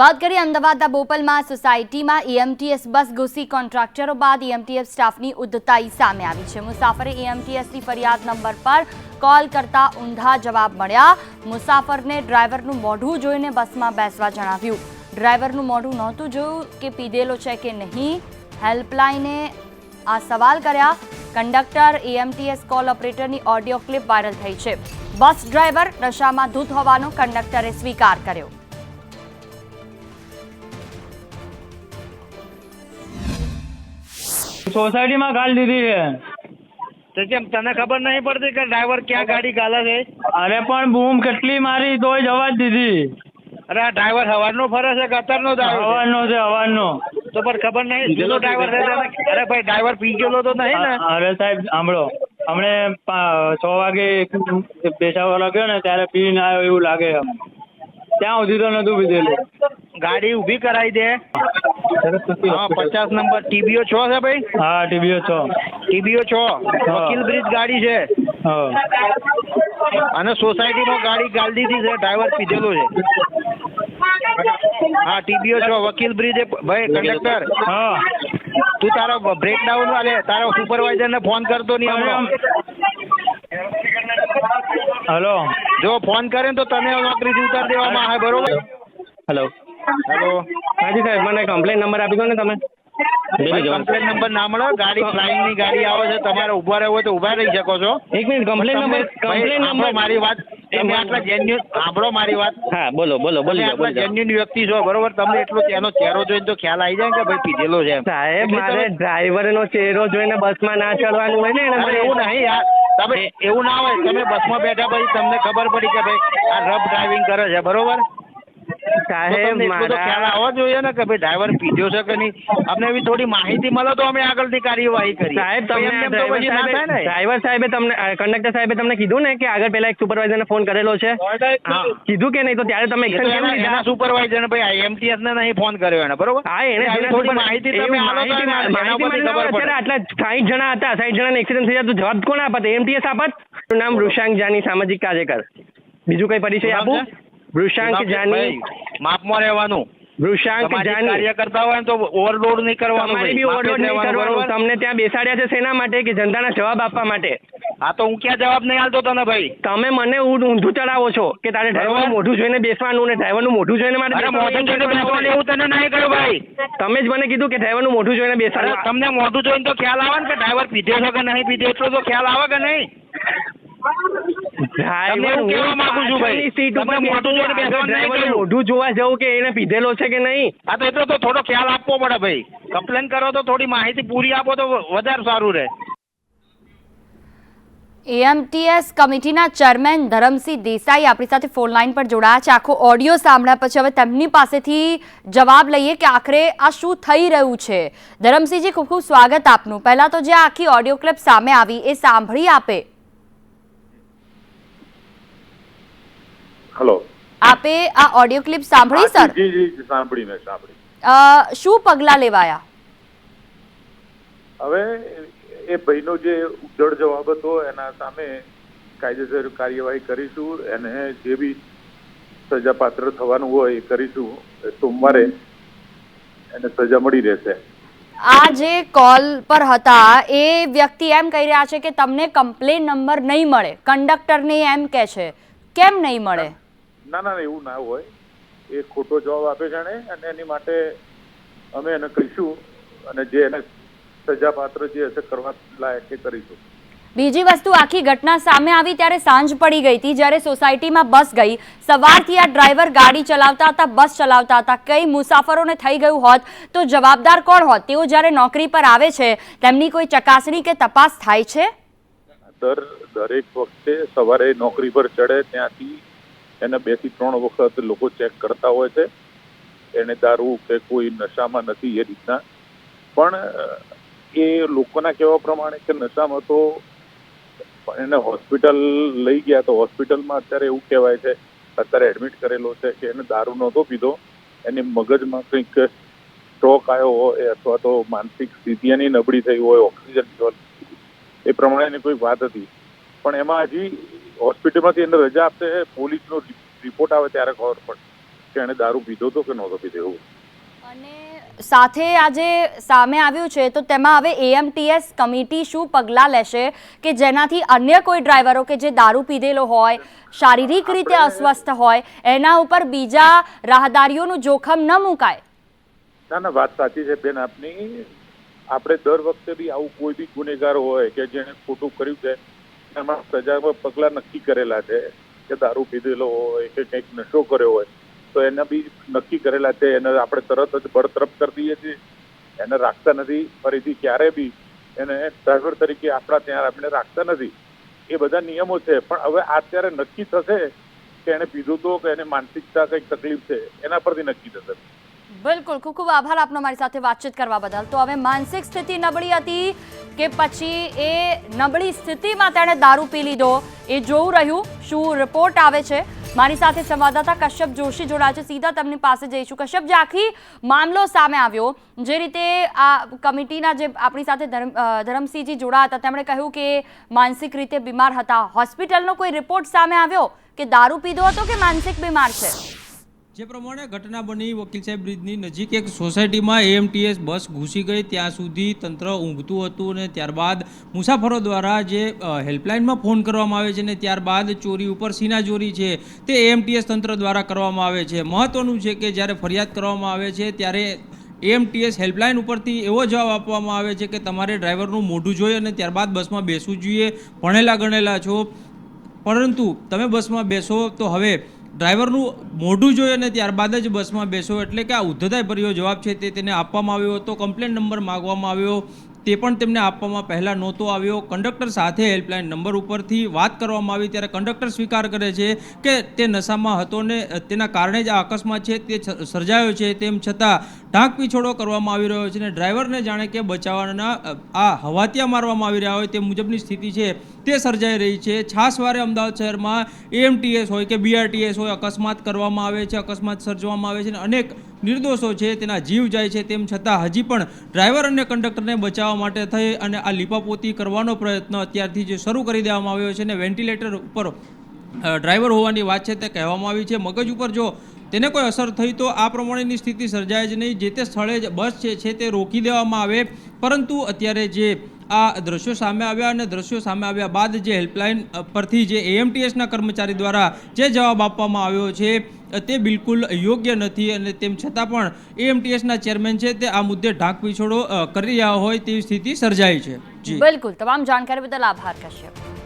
વાત કરીએ અમદાવાદના બોપલમાં સોસાયટીમાં ઈએમટીએસ બસ ઘૂસી કોન્ટ્રાક્ટરો બાદ ઈએમટીએસ સ્ટાફની ઉદ્ધતાઈ સામે આવી છે. મુસાફરે ઈએમટીએસની ફરિયાદ નંબર પર કોલ કરતા ઊંધા જવાબ મળ્યા. મુસાફરને ડ્રાઈવરનું મોઢું જોઈને બસમાં બેસવા જણાવ્યું. ડ્રાઈવરનું મોઢું નહોતું જોયું કે પીધેલો છે કે નહીં. હેલ્પલાઈને આ સવાલ કર્યા. કંડક્ટર ઈએમટીએસ કોલ ઓપરેટરની ઓડિયો ક્લિપ વાયરલ થઈ છે. બસ ડ્રાઈવર નશામાં ધૂત હોવાનો કંડક્ટરે સ્વીકાર કર્યો. સોસાયટીમાં ગાળ દીધી છે. તો કેમ તને ખબર નહીં પડતી કે ડ્રાઈવર ક્યાં ગાડી ગાલે છે? અરે પણ બૂમ કેટલી મારી તોય જવા જ દીધી. અરે આ ડ્રાઈવર સવારનો ફરે છે કે અત્યારનો ડ્રાઈવર હવાનો છે? હવાનો તો પણ ખબર નહીં જૂનો ડ્રાઈવર છે અરે ભાઈ ડ્રાઈવર પી ગયેલો તો નહીં ને? અરે સાહેબ સાંભળો. હમણે પા- છ વાગે બેસાવા લગ્યો ને ત્યારે પીને આવ્યો એવું લાગે એમ. ત્યાં સુધી તો નતું પીધેલું. ગાડી ઊભી કરાવી દે. હા પચાસ નંબર. ટીબીઓ છો છે ભાઈ? હા ટીબીઓ છો. ટીબીઓ છો. વકીલ બ્રિજ ગાડી છે. અને સોસાયટીમાં ગાડી ગાળ દીધી છે ડ્રાઈવર પીધેલો છે. હા ટીબીઓ છો. વકીલ બ્રિજ ભાઈ કંડક્ટર હા. તું તારો બ્રેકડાઉન વાલે. તારો સુપરવાઇઝર ને ફોન કરતો નહીં હમણાં હેલો. જો ફોન કરે ને તો તને નોકરીથી ઉતાર દેવામાં આવે બરોબર? હેલો. હેલો. હાજી સાહેબ મને કમ્પ્લેન નંબર આપી દો ને તમે. કમ્પ્લેન નંબર ના મળે ગાડી ફ્લાઇંગની ગાડી આવે છે તમારે ઊભા રહેવું હોય તો ઊભા રહી શકો છો. એક minute complaint number complaint number મારી વાત તમે આટલા જેન્યુન સાંભળો મારી વાત. હા બોલો બોલો બોલી જાઓ બોલી જેન્યુન વ્યક્તિ છો બરોબર? તમને એટલો તેનો ચહેરો જોઈને તો ખ્યાલ આવી જાય કે ભાઈ પીધેલો છે સાહેબ મારે ડ્રાઈવર નો ચહેરો જોઈને બસમાં ના ચડવાનું હોય ને એને એવું નહીં યાર. તમે એવું ના હોય. તમે બસમાં બેઠા પછી તમને ખબર પડી કે ભાઈ આ રફ ડ્રાઇવિંગ કરે છે બરોબર? સાહેબ મારા ખ્યાલ આવવો જોઈએ ને કે ભાઈ ડ્રાઈવર પીધો છે કે નહીં? અમને એવી થોડી માહિતી મળે તો અમે આગળની કાર્યવાહી કરી સાહેબ તમને ડ્રાઈવર સાહેબે તમને કંડક્ટર સાહેબે તમને કીધું ને કે આગળ પેલા એક સુપરવાઇઝરને ફોન કરેલો છે? કીધું કે નહીં? તો ત્યારે તમે એક્શન કેમ લીધા? એના ને ભાઈ એમટીએસ ને નહીં ફોન કર્યો એને બરોબર? હા એને થોડી માહિતી તમે માહિતી આટલા સાઈઠ જણા હતા સાઠ જણાને એક્સિડન્ટ થઈ જાય તો જવાબ કોણ આપત? એમટીએસ આપત? નામ વૃષાંક જાની સામાજિક કાર્યકર. બીજું કઈ પરિચય આપું? વૃષાંક જાની માપમાં રહેવાનું. વૃષાંક જાની કાર્ય કરતા હોય તો ઓવરલોડ નહીં કરવાનું તમારે બી ઓવરલોડ નહીં કરવાનું. તમને ત્યાં બેસાડ્યા છે શેના માટે? કે જનતાના જવાબ આપવા માટે? હા તો હું ક્યાં જવાબ નહીં આલતો તને ભાઈ? તમે મને ઊંધું ચડાવો છો કે તારે ડ્રાઈવરનું મોઢું જોઈને બેસવાનું ને ડ્રાઈવરનું મોઢું જોઈને મારે મોઢું જોઈને બેસવાનું એવું તને નહીં કહ્યું ભાઈ. તમે જ મને કીધું કે ડ્રાઈવરનું મોઢું જોઈને બેસાડે બેસવાનું તમને મોઢું જોઈને તો ખ્યાલ આવે ને કે ડ્રાઈવર પીધો છે કે નહીં? પીધો એટલો તો ખ્યાલ આવે કે નહીં? તમને એવું કહેવા માંગુ છું ભાઈ. પાછળની સીટ ઉપર તમને મોઢું જોઈને બેસવાનું, બેસવાનું નહીં ડ્રાઈવરનું કહ્યું. મોઢું જોવા જવું કે એને પીધેલો છે કે નહીં? હા તો એટલો તો થોડો ખ્યાલ આપવો પડે ભાઈ. કમ્પ્લેન કરો તો થોડી માહિતી પૂરી આપો તો વધારે સારું રહે. એએમટીએસ કમિટીના ચેરમેન ધરમસિંહ દેસાઈ આપણી સાથે ફોન લાઈન પર જોડાયા છે. આખો ઓડિયો સાંભળ્યા પછી હવે તેમની પાસેથી જવાબ લઈએ કે આખરે આ શું થઈ રહ્યું છે. ધરમસિંહજી ખૂબ ખૂબ સ્વાગત આપનું. પહેલા તો જે આખી ઓડિયો ક્લિપ સામે આવી એ સાંભળી આપે. હલો આપે આ ઓડિયો ક્લિપ સાંભળી સર જી જી સાંભળી મેં સાંભળી. શું પગલાં લેવાયા? હવે એ ભાઈનો જે ઉજ્જડ જવાબ હતો એના સામે કાયદેસર કાર્યવાહી કરીશું એને જે બી સજાપાત્ર થવાનું હોય એ કરીશું. સોમવારે એને સજા મળી રહેશે. આ જે કોલ પર હતા એ વ્યક્તિ એમ કહી રહ્યા છે કે તમને કમ્પ્લેન નંબર નહીં મળે. કંડક્ટરને એમ કહે છે. કેમ નહીં મળે? ના ના એવું ના હોય. એ ખોટો જવાબ આપે છે એણે અને એની માટે અમે એને કહીશું અને જે એને સજાપાત્ર જે હશે કરવા લાયક એ કરીશું. બીજી વસ્તુ આખી ઘટના સામે આવી ત્યારે સાંજ પડી ગઈ હતી જ્યારે સોસાયટીમાં બસ ગઈ. સવારથી આ ડ્રાઈવર ગાડી ચલાવતા હતા બસ ચલાવતા હતા. કઈ મુસાફરોને થઈ ગયું હોત તો જવાબદાર કોણ હોત? તેઓ જ્યારે નોકરી પર આવે છે તેમની કોઈ ચકાસણી કે તપાસ થાય છે? દર દરેક વખતે સવારે નોકરી પર ચડે ત્યાંથી એને બેથી ત્રણ વખત લોકો ચેક કરતા હોય છે. એને દારૂ કે કોઈ નશામાં નથી એ રીતના. પણ, એ લોકોના કહેવા પ્રમાણે કે નશામાં તો એને હોસ્પિટલ લઈ ગયા તો હોસ્પિટલમાં અત્યારે એવું કહેવાય છે, અત્યારે એડમિટ કરેલો છે કે એને દારૂ નહોતો પીધો. એની મગજમાં કંઈક સ્ટ્રોક આવ્યો હોય અથવા તો માનસિક સ્થિતિ એની નબળી થઈ હોય ઓક્સિજન લેવલ એ પ્રમાણેની કોઈ વાત હતી. પણ એમાં હજી હોસ્પિટલમાંથી એને રજા આપશે પોલીસનો રિપોર્ટ આવે ત્યારે ખબર પડશે કે એણે દારૂ પીધો હતો કે નહોતો પીધો એવું. અને સાથે આજે સામે આવ્યું છે તો તેમાં હવે એએમટીએસ કમિટી શું પગલાં લેશે કે જેનાથી અન્ય કોઈ ડ્રાઈવરો કે જે દારૂ પીધેલો હોય શારીરિક રીતે અસ્વસ્થ હોય એના ઉપર બીજા રાહદારીઓનું જોખમ ન મુકાય? ના ના વાત સાચી છે બેન આપની. આપણે દર વખતે બી આવું કોઈ બી ગુનેગાર હોય કે જેણે ખોટું કર્યું છે એમાં સજામાં પગલાં નક્કી કરેલા છે કે દારૂ પીધેલો હોય કે કંઈક નશો કર્યો હોય, તો એના બી નક્કી કરેલા છે. એને આપણે તરત જ બરતરફ કરી દઈએ છીએ. એને રાખતા નથી. ફરીથી ક્યારે બી એને ડ્રાઈવર તરીકે આપણા ત્યાં આપણે રાખતા નથી. એ બધા નિયમો છે. પણ હવે અત્યારે નક્કી થશે કે એને પીધું તો કે એને માનસિકતા કંઈક તકલીફ છે, એના પરથી નક્કી થશે. બિલકુલ. ખૂબ ખૂબ આભાર આપનો મારી સાથે વાતચીત કરવા બદલ. તો હવે માનસિક સ્થિતિ નબળી હતી. કે પછી એ નબળી સ્થિતિમાં તેણે દારૂ પી લીધો. એ જોવું રહ્યું. શું રિપોર્ટ આવે છે? મારી સાથે સંવાદદાતા કશ્યપ જોશી જોડાયા છે. સીધા તેમની પાસે જઈશું. કશ્યપ જે આખી મામલો સામે આવ્યો, જે રીતે આ કમિટીના જે આપણી સાથે ધર્મ ધરમસિંહજી જોડાયા હતા, તેમણે કહ્યું કે માનસિક રીતે બીમાર હતા. હોસ્પિટલનો કોઈ રિપોર્ટ સામે આવ્યો કે દારૂ પીધો હતો કે માનસિક બીમાર છે? જે પ્રમાણે ઘટના બની વકીલ સાહેબ બ્રિજની નજીક એક સોસાયટીમાં એએમટીએસ બસ ઘૂસી ગઈ. ત્યાં સુધી તંત્ર ઊંઘતું હતું અને ત્યારબાદ મુસાફરો દ્વારા જે હેલ્પલાઇનમાં ફોન કરવામાં આવે છે ને ત્યારબાદ ચોરી ઉપર સીનાચોરી છે તે એએમટીએસ તંત્ર દ્વારા કરવામાં આવે છે. મહત્વનું છે કે જ્યારે ફરિયાદ કરવામાં આવે છે ત્યારે એએમટીએસ હેલ્પલાઇન ઉપરથી એવો જવાબ આપવામાં આવે છે કે તમારે ડ્રાઈવરનું મોઢું જોઈએ અને ત્યારબાદ બસમાં બેસવું જોઈએ. ભણેલા ગણેલા છો. પરંતુ તમે બસમાં બેસો તો હવે ડ્રાઈવરનું મોઢું જોઈએ અને ત્યારબાદ જ બસમાં બેસો એટલે કે આ ઉદ્ધતાય ભર્યો જવાબ છે તે તેને આપવામાં આવ્યો હતો. કમ્પ્લેન નંબર માગવામાં આવ્યો. તે પણ તેમને આપવામાં પહેલાં નહોતો આવ્યો. કંડક્ટર સાથે હેલ્પલાઇન નંબર ઉપરથી વાત કરવામાં આવી ત્યારે કંડક્ટર સ્વીકાર કરે છે કે તે નશામાં હતો ને તેના કારણે જ આ અકસ્માત છે, તે સર્જાયો છે. તેમ છતાં ઢાંક પીછોડો કરવામાં આવી રહ્યો છે અને ડ્રાઈવરને જાણે કે બચાવવાના આ હવાતિયા મારવામાં આવી રહ્યા હોય તે મુજબની સ્થિતિ છે. તે સર્જાઈ રહી છે. છાસવારે અમદાવાદ શહેરમાં એએમટીએસ હોય કે બીઆરટીએસ હોય અકસ્માત કરવામાં આવે છે, અકસ્માત સર્જવામાં આવે છે અને અનેક નિર્દોષો છે, તેના જીવ જાય છે, તેમ છતાં હજી પણ ડ્રાઈવર અને કંડક્ટરને બચાવવા માટે થઈ અને આ લીપાપોતી કરવાનો પ્રયત્ન અત્યારથી જે શરૂ કરી દેવામાં આવ્યો છે અને વેન્ટિલેટર ઉપર ડ્રાઈવર હોવાની વાત છે તે કહેવામાં આવી છે. મગજ ઉપર જો તેને કોઈ અસર થઈ તો આ પ્રમાણેની સ્થિતિ સર્જાય જ નહીં. જે તે સ્થળે જ બસ છે છે તે રોકી દેવામાં આવે. પરંતુ અત્યારે જે આ દ્રશ્યો સામે આવ્યા અને દ્રશ્યો સામે આવ્યા બાદ જે હેલ્પલાઇન પરથી જે એએમટીએસના કર્મચારી દ્વારા જે જવાબ આપવામાં આવ્યો છે તે બિલકુલ યોગ્ય નથી અને તેમ છતાં પણ એએમટીએસના ચેરમેન છે તે આ મુદ્દે ઢાંક પીછોડો કરી રહ્યા હોય તેવી સ્થિતિ સર્જાઈ છે. બિલકુલ. તમામ જાણકારી બદલ આભાર, કશ્યપ.